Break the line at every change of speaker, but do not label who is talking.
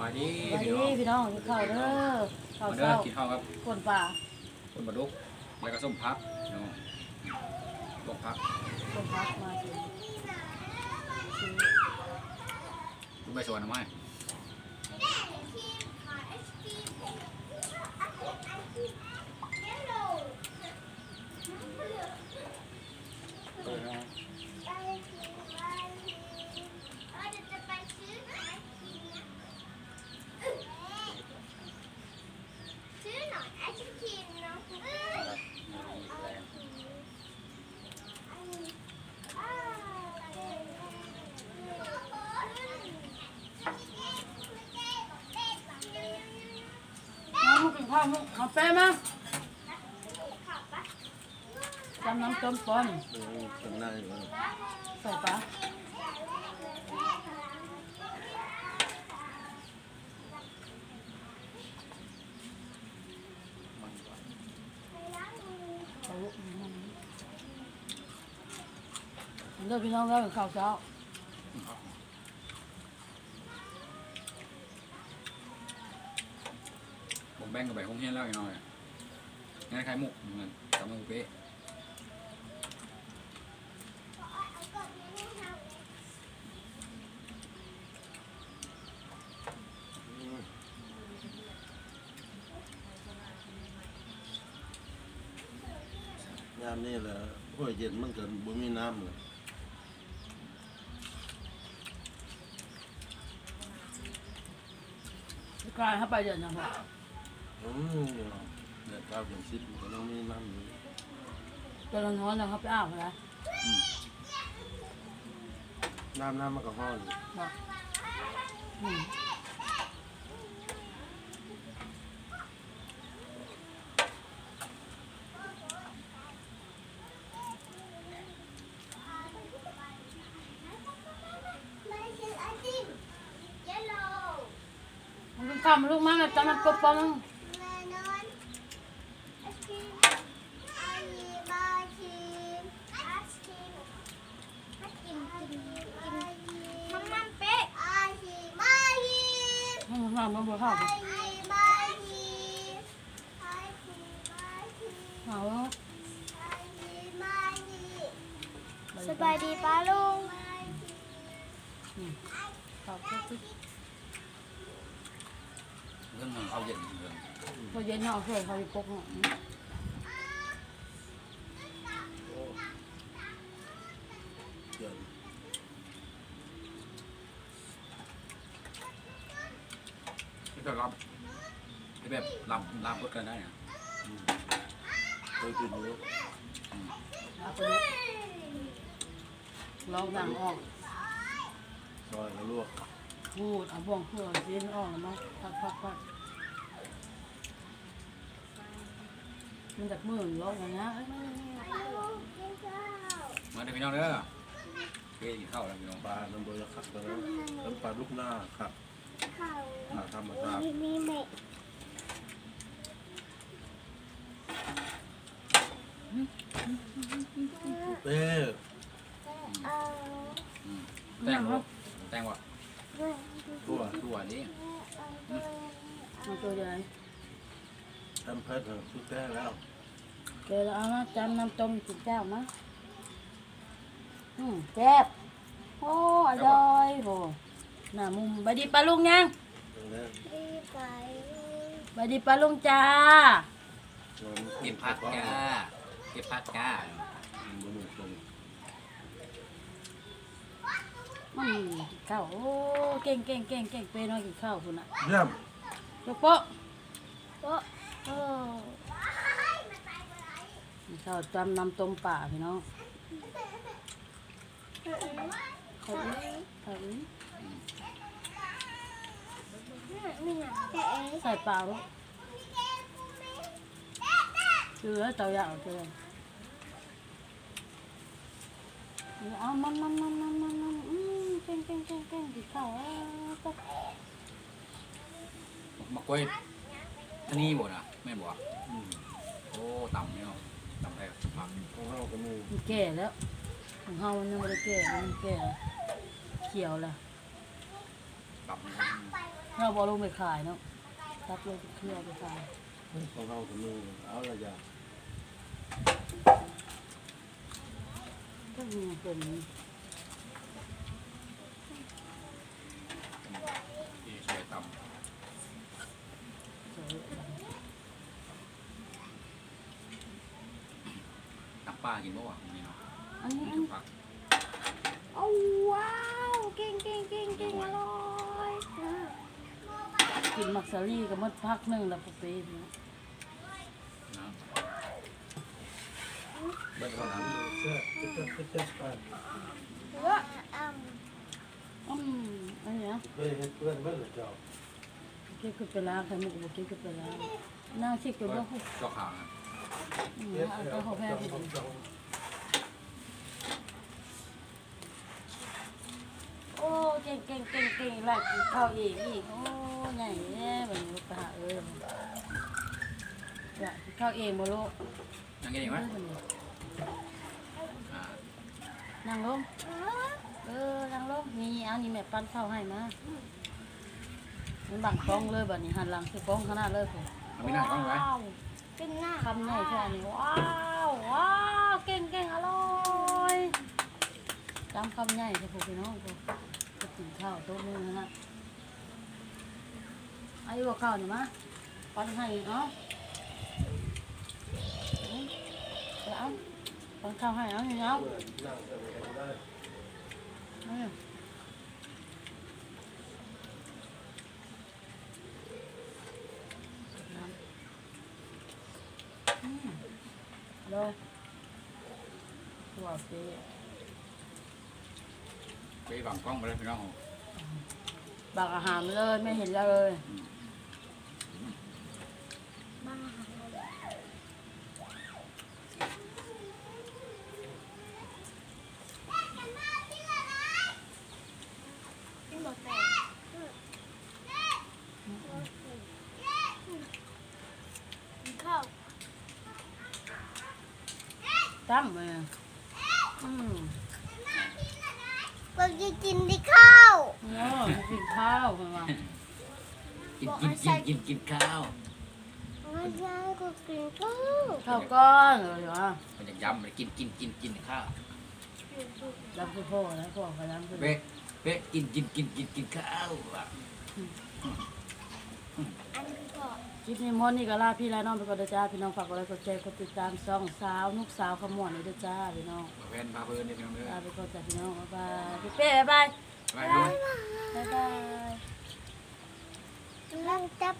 บายดี
สวัส
พี่
ดี
น้อง
พี่น้องกินข้าวเด้อข้าว
มาเด้อ
เช้า
กินข้าวครับ
คนป่า
คนบดุกแล้วก็ส้มพักพี่น้องต้มพัก
คนพักมาสิซื้อ
ลูกใบสวนทำไมเออนะ
ซื้อหน่อยไอศครีมเนาะ
น้อง กินข้าวมั้งเอาแป้มาจำน้ำต้มปอน
เออจำได้อยู่ว่า
ใส่ปลาเอาลูกมันเลิกพี่น้องแล้วกินข้าวเช้า
ผมแบ่งกับใบหงเฮียนแล้วอีกหน่อยงั้นใครมุกเหมือนกับมุกเป๊ะ
ยามนี้แหละห้วยเย็นมันเกิดบ่มีน้ำเลย
กลายเข้าไปเดี๋ยวนะพ่อ
อืมเดือดข้าวเป็นชิดมันก็ต้องมีน้ำอยู่
ตอนนอนเราเขาไปอาบแล้ว
น้ำน้ำมันก็ห้อน
บอกอืม
ไม่ใช่ไอติมเยลโล่
มันเป็นข้าวมันลูกมันแบบจำมันปปมั้ง
แน่นอนไอศครีมไอมีบาชีมไอศครีมไอศครีมกินกินมันมันเป๊ะไอชีบาชีม
มั นข้าวมันบัวข้า
ไอชีบาชีมไอชีบาชีม
เอา
สบายดีป้าลุง
ขอบคุณ
เรื่องมันเข้าเย็นเรื่อง
พอเย็นเนาะเพื่อนเขาไปปกเนาะ
เดือด
ที่ จะรับที่แบบลำลำก็เกินได้อะ
เคยกินอยู่
เอาไปเลยลองดังออก
ซอยแล้วลวก
พูดเอาบ่วงเพื่อเย็นออกแล้วมั้งพักพักพักมันจากมือร้องอย่างเงี้ย
มาเด้อพี่น้องเด้อเฮ้ยกินข้าวแล้วพี่น้อง
ปลาน้ำเบอร์คักแล้วน้ำปลาลูกหน้าครับปลาธรรมชาติ
มีเมฆ
เป้
เอา
อืมแต งวะแตงวะ
ตัว
ตัวนี้
เอาตัวใหญ่
ทำเพิ่มสุดแท้แล้ว
เดี๋ยวเราเอามาจำน้ำต้มจุดแก้วนะอืมแซ่บโอ้อร่อยโหหน้ามุมบายดีปลาลุงยัง
อย่างนี้
ดีไป
บายดีปลาลุงจ้า
เก็บผักจ้าเก็บผักจ้า
มันมีตรง
อืมกินข้าวโอ้เก่งเก่งเก่งเก่งเป้น้อยกินข้าวคุณน่ะ
เยี่ยม
ยกโป๊ะ
โป๊ะ
โอ้กินข้าวจำน้ำต้มป่าพี่น้องเขาอีเขาอี
มีหนังแกะ
ใส่เปล่าลูกเจือเตาอยาวเจือเอามันมันมันมันมันมันอืม เก่งเก่งเก่งเก่งกินข้าวอะก็
มะกล้วยอันนี้บ่นะแม่บ่
อืม
โอ้ต่ำเนี่ยต่ำไปผัก
ของเราก็มี
มันแก่แล้วของเฮามันยังไม่ได้แก่มันแก่แล้วเขียวแล้ว
ต่ำ
เราบอลงไปขายเนาะตัดเลยเครื่องไปขาย
ของเราคนนึงเอาละจ้ะ
ก็มีเป็น
ที่ช่วยตำ
สวย
ตำ ป้ากินบ่วะนี่เนาะ
อันนี้
จุผัก
โอ้ว้าว เก่งเก่งเก่งเก่งอร่อย
กินมักซารี่ก็หมดพักหนึ่งแล้วปุ๊บปีนี่
นะเบิดแล้วนะ
เสื้อเสื้อเสื้อเสื้อไป
ว่าอืม
อืมอันเนี้ย
เพื่อนเพื่อนเพื่อนเจ้า
เก็บขึ้นไปล้างไข่มุกบุกเก็บขึ้นไปล้างน่าชิกกับว่า
เจ้าขาวนะ
อืม
เอา
ตัวเขาแพ้
เอา
ไปดิโอ้เก่งเก่งเก่งเก่งไล่กินข้าวอีกอีกโอ้ใหญ่แย่แบบนี้ไปหาเอ้ยอยากข้าวเองบ่ลูก
ยังกินอีกไหมอ่า
นั่งลงเออนั่งลงนี่เอานี่แม่ปั้นข้าวให้มามันบังกล้องเลยแบบนี้หันหลังคือกล้องขนาดเลยผม
เอาไม่ได้กล้องไว้
ว้าว
เป็นหน้า
คำใหญ่แค่นี้ว้าวว้าวเก่งเก่งอร่อยจำคำใหญ่ค่ะพวกพี่น้องพวกจะกินข้าวโต๊ะนึงนะฮะไอ้หัวข้าวนี่มาปั้นให้เนาะเอาปั้นข้าวให้เอาเนี่ยเอา
เพื่อนนั่งกันได้
เอาเนี่ยอืม เลยหัวเป๊ะ
ไปบังกล้องไปเลยพี่น้อง
บักอาหารเลยไม่เห็นแล้วเลย
บ้าเป็นหมดแต่ข้าว
ตั้มเลยอืม
เราจะกินที่ข้าว
โอ้กินข้าวมาว่า
กินกินกินกินกินข้าว
ไม่ใช่ก็กินข้าว
ข้าวก้อนเลยเหรอ
มันจะยำมันกินกินกินกินข้าว
รักคือพ่อนะพ่อก็รักคือ
เป๊ะเป๊ะกินกินกินกินกินข้าวอะ
อันนี้ก็
คลิปนี้มดนี่ก็ลาพี่ลาน้องไปก่อนเด้อจ้าพี่น้องฝากกดไลค์กดแชร์กดติดตามช่องสาวนุกสาวขมวนเลยเด้อจ้าพี่น้อง
มาแฟนพาเพื่อนนี่พี่น้องเด้อ
ลาไปก่อนจ้าพี่น้องบ๊ายบายพี่เป้บ๊ายบาย
ไปด้วย
บ๊ายบาย
ลังจับ